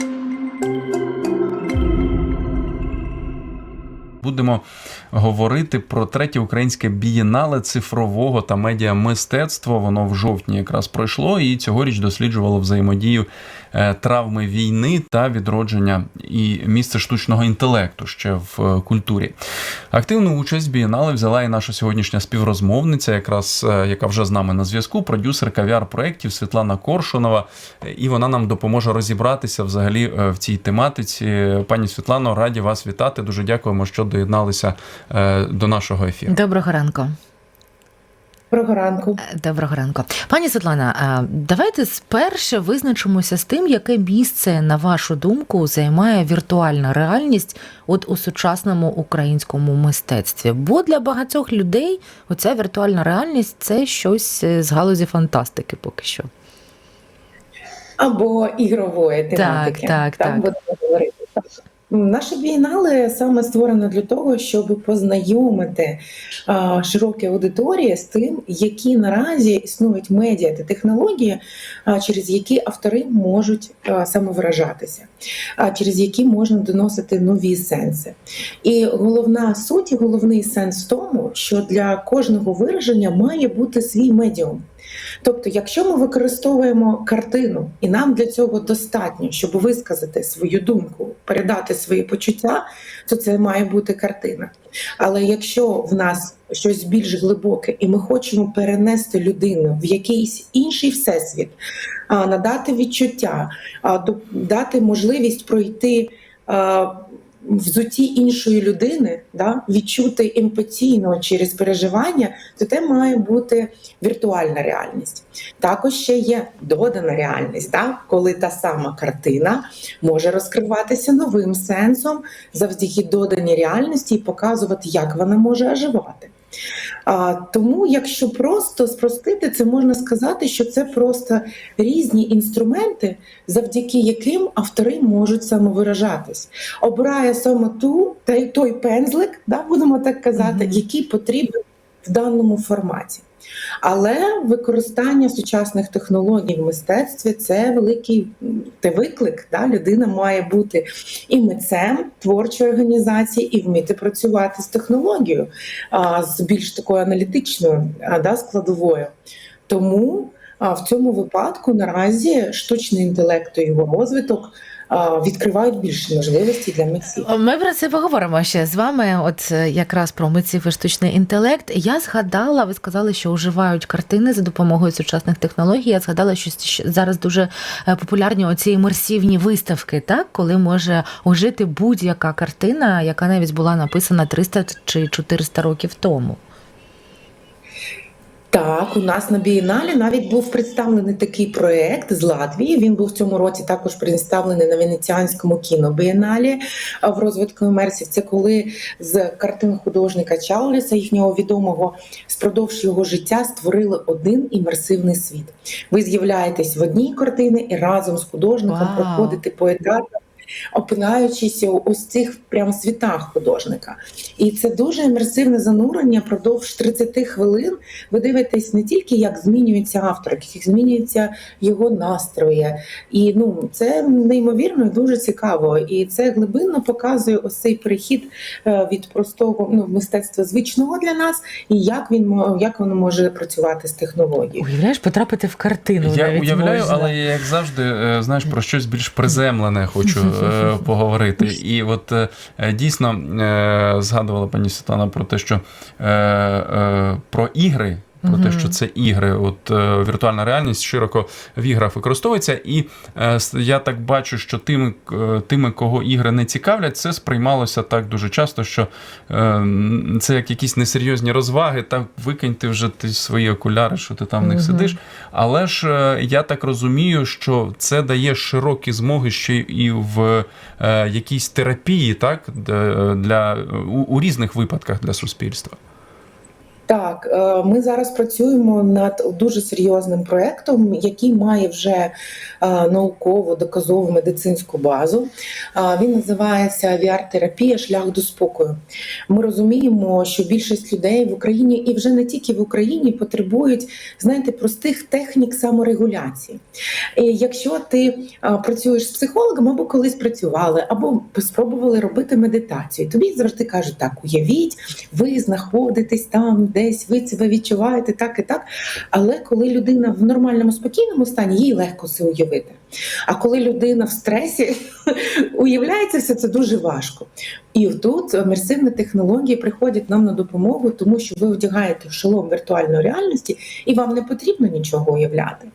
Thank you. Будемо говорити про третє українське бієнале цифрового та медіамистецтва. Воно в жовтні якраз пройшло, і цьогоріч досліджувало взаємодію е, травми війни та відродження і місце штучного інтелекту ще в е, культурі. Активну участь в бієнале взяла і наша сьогоднішня співрозмовниця, якраз е, яка вже з нами на зв'язку, продюсерка VR-проєктів Світлана Коршунова. І вона нам допоможе розібратися взагалі в цій тематиці. Пані Світлано, раді вас вітати. Дуже дякуємо, що доєдналися е, до нашого ефіру. Доброго ранку. Доброго ранку. Доброго ранку. Пані Світлана, давайте спершу визначимося з тим, яке місце, на вашу думку, займає віртуальна реальність от у сучасному українському мистецтві. Бо для багатьох людей оця віртуальна реальність це щось е, з галузі фантастики поки що. Або ігрової тематики. так, так. будемо говорити. Наше бієнале саме створено для того, щоб познайомити а, широкі аудиторії з тим, які наразі існують медіа та технології, а, через які автори можуть а, самовиражатися, а через які можна доносити нові сенси. І головна суть, і головний сенс в тому, що для кожного вираження має бути свій медіум. Тобто, якщо ми використовуємо картину, і нам для цього достатньо, щоб висказати свою думку, передати свої почуття, то це має бути картина. Але якщо в нас щось більш глибоке, і ми хочемо перенести людину в якийсь інший всесвіт, надати відчуття, дати можливість пройти взуті іншої людини, да, відчути емпатійно через переживання, то це має бути віртуальна реальність. Також ще є додана реальність, да, коли та сама картина може розкриватися новим сенсом завдяки доданій реальності і показувати, як вона може оживати. А, Тому, якщо просто спростити, це можна сказати, що це просто різні інструменти, завдяки яким автори можуть самовиражатись. Обирає саме ту та той пензлик, да, будемо так казати, mm -hmm. який потрібен в даному форматі. Але використання сучасних технологій в мистецтві це великий те виклик. Да? Людина має бути і митцем творчої організації, і вміти працювати з технологією, а, з більш такою аналітичною а, да, складовою. Тому а, в цьому випадку наразі штучний інтелект і його розвиток відкривають більше можливості для митців. Ми про це поговоримо ще з вами. От е, якраз про митців і штучний інтелект. Я згадала, ви сказали, що уживають картини за допомогою сучасних технологій. Я згадала, що зараз дуже е, популярні оці імерсивні виставки, так коли може ожити будь-яка картина, яка навіть була написана 300 чи 400 років тому. Так, у нас на бієналі навіть був представлений такий проект з Латвії. Він був в цьому році також представлений на венеціанському кінобієналі в розвитку імерсів. Це коли з картин художника Чауліса, їхнього відомого, спродовж його життя створили один імерсивний світ. Ви з'являєтесь в одній картині і разом з художником wow. проходите по етапах опинаючись у ось цих прям світах художника. І це дуже імерсивне занурення продовж 30 хвилин. Ви дивитесь не тільки, як змінюється автор, як змінюються його настрої. І ну це неймовірно і дуже цікаво. І це глибинно показує ось цей перехід е, від простого ну, мистецтва звичного для нас, і як він як воно може працювати з технологією. Уявляєш, потрапити в картину. Я навіть уявляю, можна. але як завжди, е, знаєш, про щось більш приземлене хочу поговорити. І от е, дійсно е, згадувала пані Світлана про те, що про ігри про те, що це ігри, от е, віртуальна реальність широко в іграх використовується, і е, я так бачу, що тими, е, тими, кого ігри не цікавлять, це сприймалося так дуже часто, що е, це як якісь несерйозні розваги, так викиньте вже ти свої окуляри, що ти там в них угу. сидиш. Але ж е, я так розумію, що це дає широкі змоги ще і в е, якійсь терапії, так для у, у різних випадках для суспільства. Так, е, ми зараз працюємо над дуже серйозним проектом, який має вже е, наукову доказову медицинську базу. Е, Він називається VR-терапія Шлях до спокою. Ми розуміємо, що більшість людей в Україні і вже не тільки в Україні потребують, знаєте, простих технік саморегуляції. І якщо ти працюєш з психологом, або колись працювали, або спробували робити медитацію, тобі завжди кажуть, так, уявіть, ви знаходитесь там, десь ви себе відчуваєте так і так. Але коли людина в нормальному спокійному стані, їй легко це уявити. А коли людина в стресі, уявляється все це дуже важко. І тут імерсивні технології приходять нам на допомогу, тому що ви одягаєте шолом віртуальної реальності, і вам не потрібно нічого уявляти.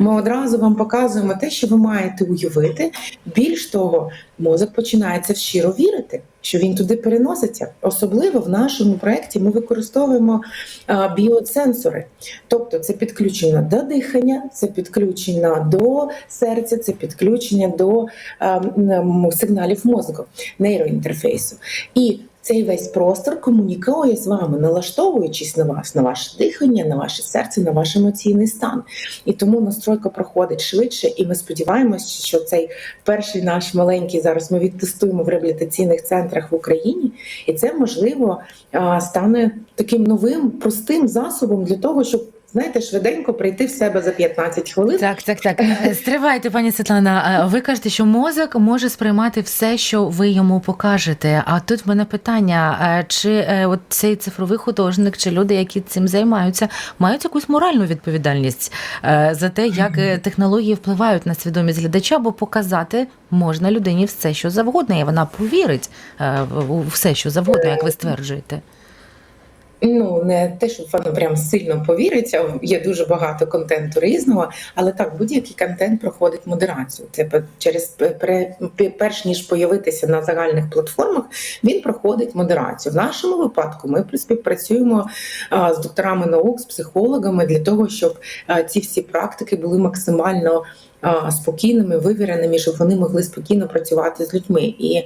Ми одразу вам показуємо те, що ви маєте уявити. Більш того, мозок починається щиро вірити, що він туди переноситься. Особливо в нашому проєкті ми використовуємо біосенсори, тобто це підключення до дихання, це підключення до серця, це підключення до а, сигналів мозку, нейроінтерфейсу. І цей весь простор комунікує з вами, налаштовуючись на вас, на ваше дихання, на ваше серце, на ваш емоційний стан. І тому настройка проходить швидше, і ми сподіваємося, що цей перший наш маленький зараз ми відтестуємо в реабілітаційних центрах в Україні, і це можливо стане таким новим простим засобом для того, щоб знаєте, швиденько прийти в себе за 15 хвилин. Так, так, так. Е, Стривайте, пані Світлана. Е, Ви кажете, що мозок може сприймати все, що ви йому покажете. А тут в мене питання: е, чи от цей цифровий художник, чи люди, які цим займаються, мають якусь моральну відповідальність за те, як технології впливають на свідомість глядача, бо показати можна людині все, що завгодно, і вона повірить у все, що завгодно, як ви стверджуєте. Ну не те, що воно прям сильно повіриться. Є дуже багато контенту різного, але так будь-який контент проходить модерацію. Це через пе- перш ніж появитися на загальних платформах, він проходить модерацію. В нашому випадку ми співпрацюємо з докторами наук, з психологами для того, щоб ці всі практики були максимально. Спокійними, вивіреними, щоб вони могли спокійно працювати з людьми, і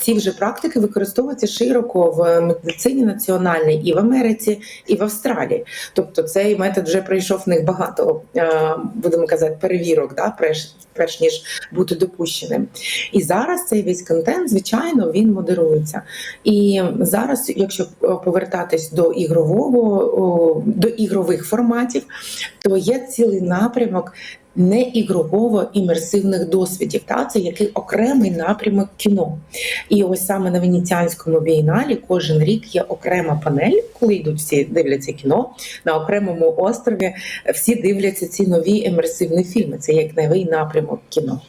ці вже практики використовуються широко в медицині національній і в Америці, і в Австралії. Тобто цей метод вже пройшов в них багато, будемо казати, перевірок, да, перш, перш ніж бути допущеним. І зараз цей весь контент, звичайно, він модерується. І зараз, якщо е, повертатись до ігрового, до ігрових форматів, то є цілий напрямок. Не ігрового імерсивних досвідів, та це який окремий напрямок кіно. І ось саме на венеціанському бієналі кожен рік є окрема панель, коли йдуть всі дивляться кіно на окремому острові. Всі дивляться ці нові імерсивні фільми. Це як новий напрямок кіно.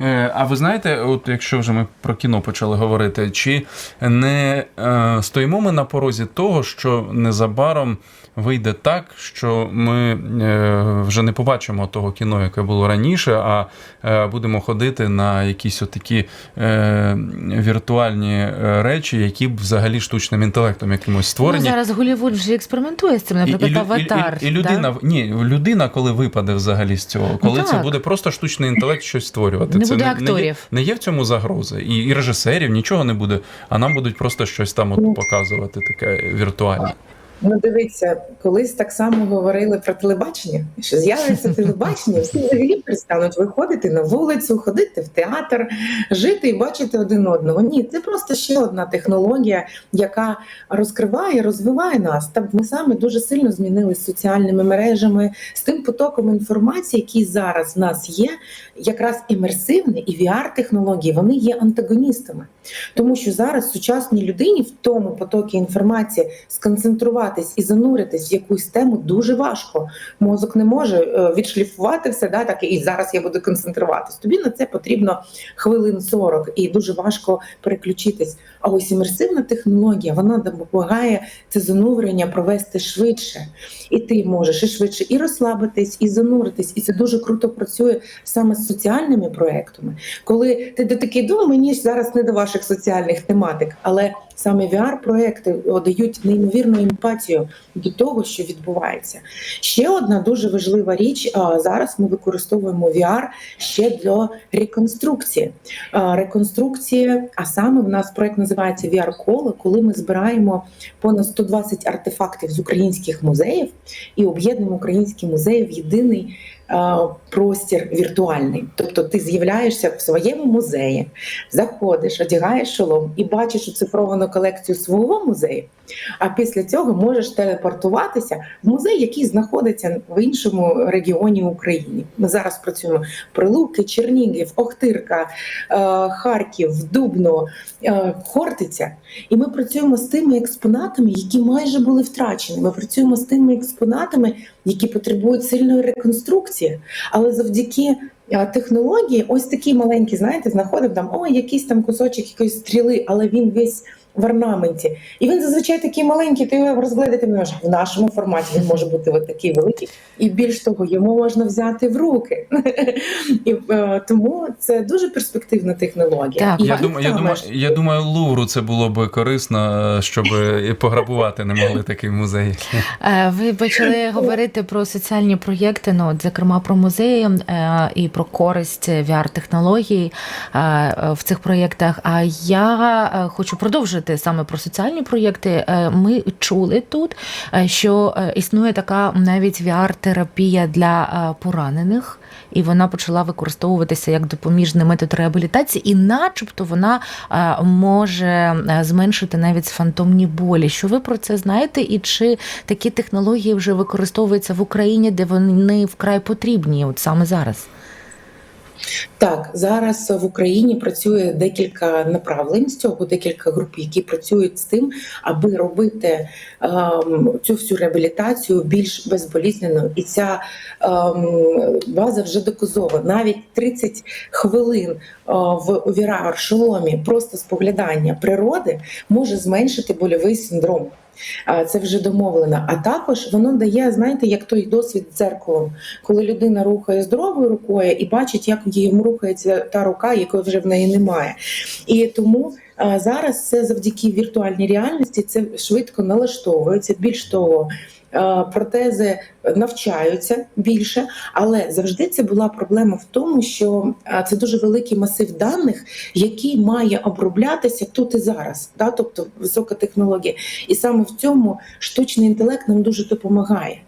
Е, А ви знаєте, от якщо вже ми про кіно почали говорити, чи не е, стоїмо ми на порозі того, що незабаром вийде так, що ми е, вже не побачимо того кіно, яке було раніше, а е, будемо ходити на якісь отакі е, віртуальні речі, які б взагалі штучним інтелектом якимось створені. Ну, зараз Голівуд вже експериментує з цим, наприклад, і, лю- аватар. І, і, і людина, да? ні, людина, коли випаде взагалі з цього, коли це буде просто штучний інтелект щось створювати. Не це буде не, не, є, не є в цьому загрози. І, і режисерів нічого не буде, а нам будуть просто щось там Ну. от показувати таке віртуальне. Ну, дивіться, колись так само говорили про телебачення. Що з'явиться телебачення, всі взагалі перестануть виходити на вулицю, ходити в театр, жити і бачити один одного. Ні, це просто ще одна технологія, яка розкриває, розвиває нас. Та ми саме дуже сильно змінилися соціальними мережами, з тим потоком інформації, який зараз в нас є, якраз імерсивні і VR-технології, вони є антагоністами. Тому що зараз сучасній людині в тому потокі інформації сконцентруватись і зануритись в якусь тему дуже важко. Мозок не може е, відшліфувати все, да, так і зараз я буду концентруватись. Тобі на це потрібно хвилин 40 і дуже важко переключитись. А ось імерсивна технологія вона допомагає це занурення провести швидше. І ти можеш і швидше і розслабитись, і зануритись. І це дуже круто працює саме з соціальними проектами. Коли ти до такий думав, мені ж зараз не до ваших соціальних тематик, але саме VR-проекти дають неймовірну емпатію до того, що відбувається. Ще одна дуже важлива річ. Зараз ми використовуємо VR ще для реконструкції. Реконструкції, а саме в нас проект називається VR-коло, коли ми збираємо понад 120 артефактів з українських музеїв і об'єднуємо українські музеї в єдиний простір віртуальний. Тобто ти з'являєшся в своєму музеї, заходиш, одягаєш шолом і бачиш оцифровану колекцію свого музею. А після цього можеш телепортуватися в музей, який знаходиться в іншому регіоні України. Ми зараз працюємо Прилуки, Чернігів, Охтирка, е, Харків, Дубно, е, Хортиця. І ми працюємо з тими експонатами, які майже були втрачені. Ми працюємо з тими експонатами, які потребують сильної реконструкції, але завдяки е, технології, ось такі маленькі, знаєте, знаходив там о, якийсь там кусочок якоїсь стріли, але він весь. В орнаменті, і він зазвичай такий маленький, ти його розгледати не можеш. В нашому форматі він може бути от такий великий, і більш того, йому можна взяти в руки. І е, тому це дуже перспективна технологія. Так. Я думаю, я думаю, я думаю, Лувру це було б корисно, е, щоб пограбувати не могли такий музей. Е, Ви почали говорити про соціальні проєкти, ну, от, зокрема про музеї е, і про користь VR-технологій е, в цих проєктах. А я хочу продовжити саме про соціальні проєкти. Е, Ми чули тут, е, що е, існує така навіть VR-терапія для поранених. І вона почала використовуватися як допоміжний метод реабілітації, і, начебто, вона може зменшити навіть фантомні болі. Що ви про це знаєте? І чи такі технології вже використовуються в Україні, де вони вкрай потрібні, от саме зараз? Так, зараз в Україні працює декілька направлень з цього, декілька груп, які працюють з тим, аби робити ем, цю всю реабілітацію більш безболізненою. І ця ем, база вже доказова. Навіть 30 хвилин е, в увірар шоломі просто споглядання природи може зменшити больовий синдром. Це вже домовлено. А також воно дає, знаєте, як той досвід дзеркалом, коли людина рухає здоровою рукою і бачить, як йому рухається та рука, якої вже в неї немає. І тому а, зараз це завдяки віртуальній реальності це швидко налаштовується. Більш того, протези навчаються більше, але завжди це була проблема в тому, що це дуже великий масив даних, який має оброблятися тут і зараз, да? тобто висока технологія. І саме в цьому штучний інтелект нам дуже допомагає.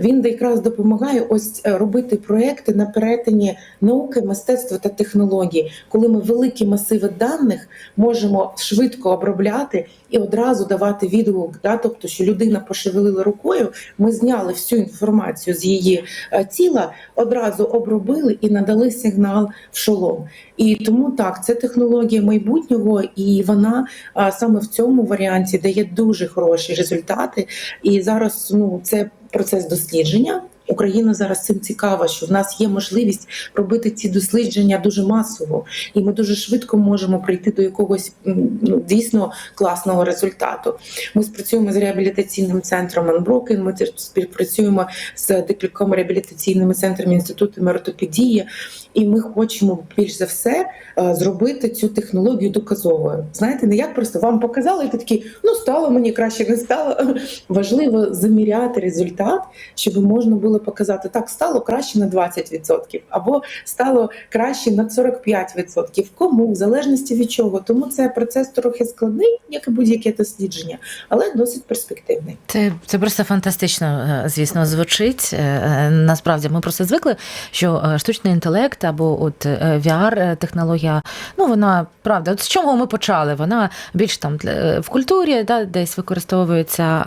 Він якраз допомагає ось е, робити проекти на перетині науки, мистецтва та технології, коли ми великі масиви даних можемо швидко обробляти і одразу давати відгук. Да? Тобто, що людина пошевелила рукою, ми зняли всю інформацію з її е, тіла, одразу обробили і надали сигнал в шолом. І тому так, це технологія майбутнього, і вона саме в цьому варіанті дає дуже хороші результати. І зараз ну це процес дослідження. Україна зараз цим цікава, що в нас є можливість робити ці дослідження дуже масово, і ми дуже швидко можемо прийти до якогось ну, дійсно класного результату. Ми спрацюємо з реабілітаційним центром Unbroken, Ми співпрацюємо з декількома реабілітаційними центрами інститутами ортопедії, і ми хочемо більш за все е, зробити цю технологію доказовою. Знаєте, не як просто вам показали, і ти такий, ну стало мені краще, не стало. Важливо заміряти результат, щоб можна було показати, так стало краще на 20%, або стало краще на 45%. Кому в залежності від чого. Тому це процес трохи складний, як і будь-яке дослідження, але досить перспективний. Це, це просто фантастично, е, звісно, звучить. Е, е, Насправді ми просто звикли, що штучний інтелект або от VR-технологія, ну вона правда, от з чого ми почали? Вона більш там в культурі, да, десь використовується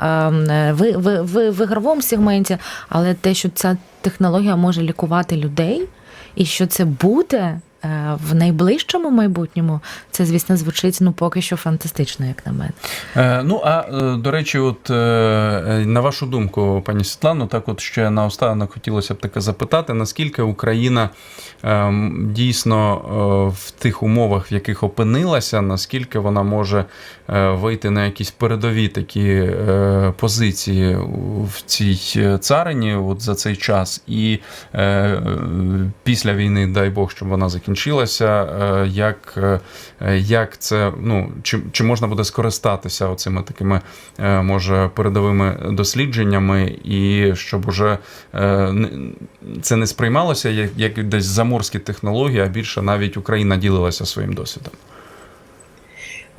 в, в, в, в ігровому сегменті, але те, що ця технологія може лікувати людей, і що це буде. Е, В найближчому майбутньому це, звісно, звучить ну поки що фантастично, як на мене. Е, Ну а е, до речі, от на вашу думку, пані Світлано, так от ще наостанок хотілося б таке запитати, наскільки Україна дійсно в тих умовах, в яких опинилася, наскільки вона може вийти на якісь передові такі позиції в цій царині от за цей час, і після війни, дай Бог, щоб вона закінчилася. Закінчилася, е, як, е, як це, ну, чи, чи можна буде скористатися оцими такими, е, може, передовими дослідженнями, і щоб уже це не сприймалося як, як десь заморські технології, а більше навіть Україна ділилася своїм досвідом.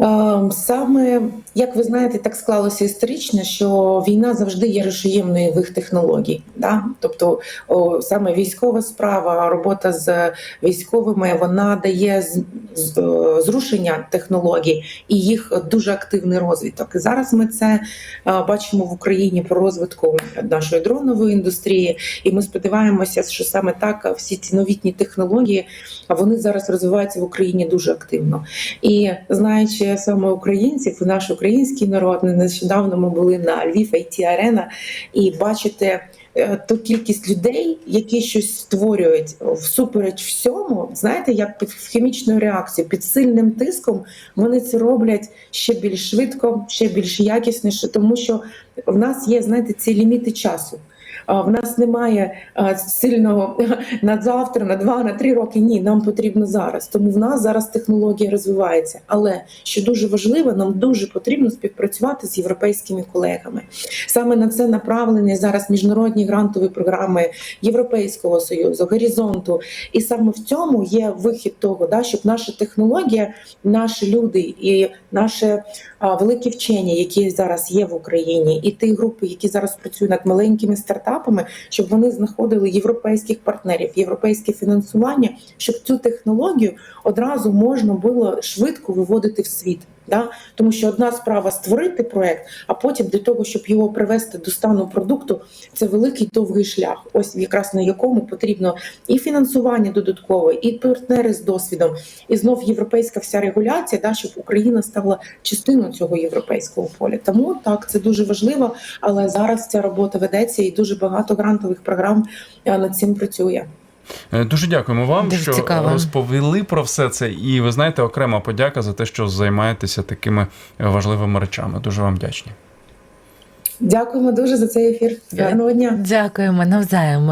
Е, Саме як ви знаєте, так склалося історично, що війна завжди є рушієм нових технологій. Да? Тобто, о, саме військова справа, робота з військовими, вона дає з- з- е, зрушення технологій і їх дуже активний розвиток. І зараз ми це е, бачимо в Україні по розвитку нашої дронової індустрії, і ми сподіваємося, що саме так всі ці новітні технології вони зараз розвиваються в Україні дуже активно. І знаючи саме українців, наш український народ, нещодавно ми були на Львів IT Арена і бачите. е, Ту кількість людей, які щось створюють всупереч всьому, знаєте, як під хімічною реакцією, під сильним тиском, вони це роблять ще більш швидко, ще більш якісніше, тому що в нас є, знаєте, ці ліміти часу. В нас немає сильного на завтра, на два, на три роки. Ні, нам потрібно зараз. Тому в нас зараз технологія розвивається. Але що дуже важливо, нам дуже потрібно співпрацювати з європейськими колегами. Саме на це направлені зараз міжнародні грантові програми Європейського союзу, горизонту. І саме в цьому є вихід того, да, щоб наша технологія, наші люди і наші а, великі вчені, які зараз є в Україні, і ті групи, які зараз працюють над маленькими стартапами, щоб вони знаходили європейських партнерів, європейське фінансування, щоб цю технологію одразу можна було швидко виводити в світ. Да? Тому що одна справа створити проект, а потім для того, щоб його привести до стану продукту, це великий довгий шлях. Ось якраз на якому потрібно і фінансування додаткове, і партнери з досвідом, і знов європейська вся регуляція, да, щоб Україна стала частиною цього європейського поля. Тому так це дуже важливо. Але зараз ця робота ведеться, і дуже багато грантових програм е, над цим працює. Е, Дуже дякуємо вам, Дуже що цікаво. розповіли про все це. І ви знаєте, окрема подяка за те, що займаєтеся такими е, важливими речами. Дуже вам вдячні. Дякуємо дуже за цей ефір. Гарного дня. Дякуємо навзаєм.